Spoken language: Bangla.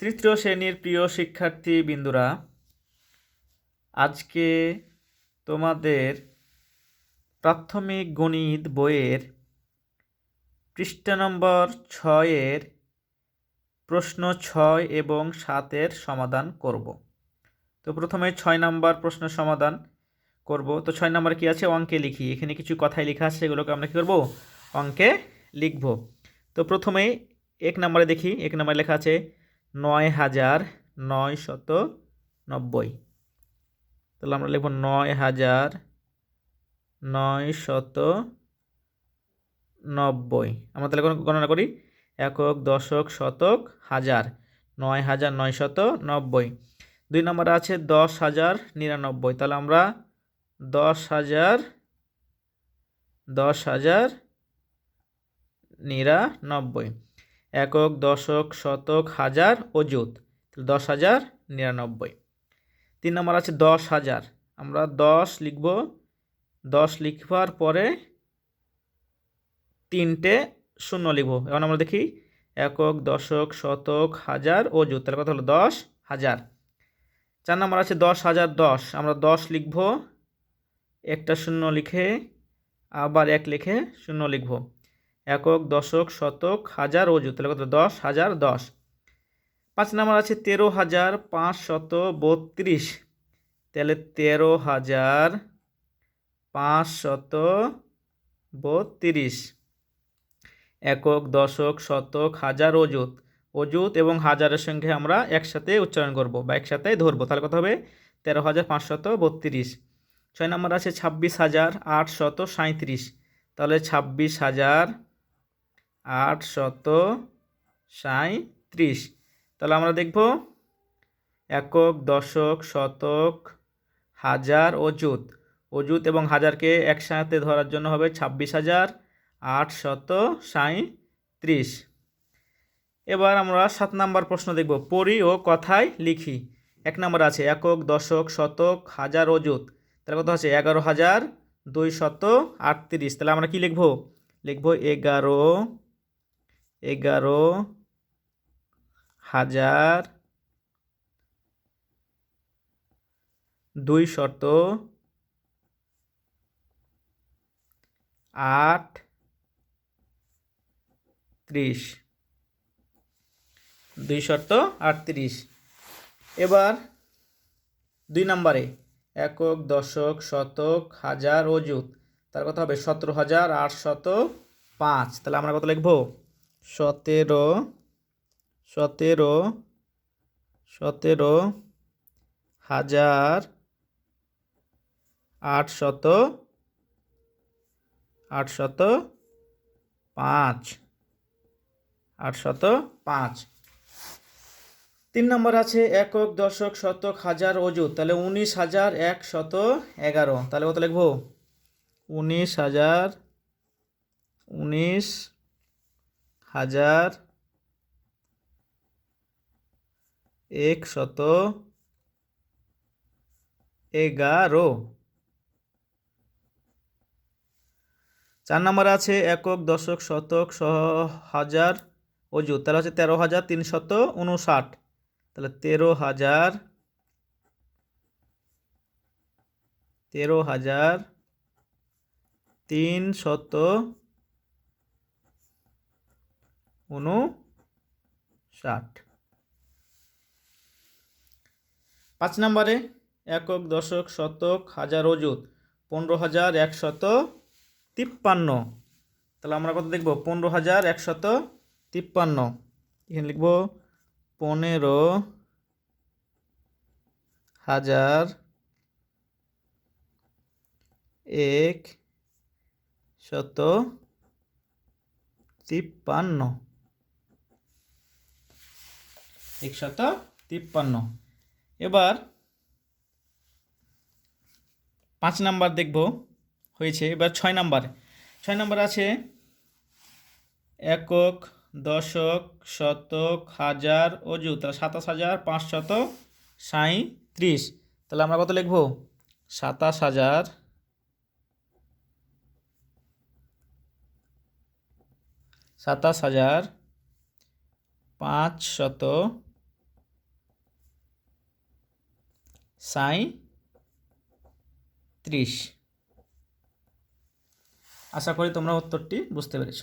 তৃতীয় শ্রেণির প্রিয় শিক্ষার্থী বিন্দুরা, আজকে তোমাদের প্রাথমিক গণিত বইয়ের পৃষ্ঠা নম্বর ছয়ের প্রশ্ন ছয় এবং সাতের সমাধান করব। তো প্রথমে ছয় নম্বর প্রশ্ন সমাধান করব। তো ছয় নম্বর কি আছে? অঙ্কে লিখি। এখানে কিছু কথাই লেখা আছে, সেগুলোকে আমরা কী করব? অঙ্কে লিখব। তো প্রথমেই এক নম্বরে দেখি। এক নম্বরে লেখা আছে নয় হাজার নয় শত নব্বই। তাহলে আমরা লিখব নয় হাজার নয় শত নব্বই। আমরা তাহলে গণ- গণনা করি? একক, দশক, শতক, হাজার। নয় হাজার নয় শত নব্বই। দুই নম্বরে আছে দশ হাজার নিরানব্বই। তাহলে আমরা দশ হাজার দশ হাজার নিরানব্বই। একক, দশক, শতক, হাজার অযুত দশ হাজার নিরানব্বই। তিন নম্বর আছে দশ হাজার। আমরা দশ লিখব। দশ লিখবার পরে তিনটে শূন্য লিখব। এখন আমরা দেখি একক, দশক, শতক, হাজার অযুত তাহলে কথা হলো দশ হাজার। চার নম্বর আছে দশ হাজার দশ। আমরা দশ লিখব। একটা শূন্য লিখে আবার এক লিখে শূন্য লিখব। একক, দশক, শতক, হাজার, অযুত, তাহলে কত? দশ হাজার, দশ। পাঁচ নম্বর আছে তেরো হাজার, পাঁচ শত, বত্রিশ। তাহলে তেরো হাজার, পাঁচ শত, বত্রিশ। একক, দশক, শতক, হাজার, অযুত। অযুত এবং হাজারের সঙ্গে আমরা একসাথে উচ্চারণ করব বা একসাথে ধরবো। তাহলে কত হবে? তেরো হাজার পাঁচশত বত্রিশ। ছয় নম্বর আছে ছাব্বিশ হাজার আটশত সাঁত্রিশ তাহলে ছাব্বিশ হাজার আটশত সাঁত্রিশ তাহলে আমরা দেখব একক, দশক, শতক, হাজার, অযুত। অযুত এবং হাজারকে একসাথে ধরার জন্য হবে ছাব্বিশ হাজার আটশত সাঁত্রিশ এবার আমরা সাত নাম্বার প্রশ্ন দেখব। পড়ি ও কথায় লিখি। এক নাম্বার আছে, একক, দশক, শতক, হাজার, অযুত। তাহলে কত আছে এগারো হাজার দুই শত আটত্রিশ। তাহলে আমরা কি লিখব? লিখব এগারো এগারো হাজার দুই শত আট ত্রিশ। দুই শত আটত্রিশ। এবার দুই নম্বরে একক, দশক, শতক, হাজার, অযুত। তার কথা হবে সতেরো হাজার আটশত পাঁচ। তাহলে আমরা কত লিখব? সতেরো সতেরো সতেরো হাজার আটশত আটশত পাঁচ আটশত পাঁচ। তিন নম্বর আছে একক দশক শতক হাজার অযুত তাহলে উনিশ হাজার একশত এগারো। তাহলে কত লিখব? উনিশ হাজার, উনিশ হাজার একশত এগারো। চার নম্বর আছে একক, দশক, শতক সহ হাজার অযুত তাহলে হচ্ছে তেরো হাজার তিনশত উনষাট। তাহলে তেরো হাজার তেরো হাজার তিন শত উনষাট পাঁচ নম্বরে একক, দশক, শতক, হাজার অযুত, পনেরো হাজার একশত তিপ্পান্ন। তাহলে আমরা কত দেখব? পনেরো হাজার একশত তিপ্পান্ন। এখানে লিখব, পনেরো হাজার এক শত তিপ্পান্ন। একশত তিপ্পান্ন। এবার পাঁচ নাম্বার দেখব, হয়েছে। এবার ছয় নাম্বার। ছয় নাম্বার আছে, একক, দশক, শতক, হাজার অযুত তাহলে সাতাশ হাজার, পাঁচশত সাঁত্রিশ তাহলে আমরা কত লিখব? সাতাশ হাজার সাতাশ হাজার পাঁচশত সাই ত্রিশ। আশা করি তোমরা উত্তরটি বুঝতে পেরেছ।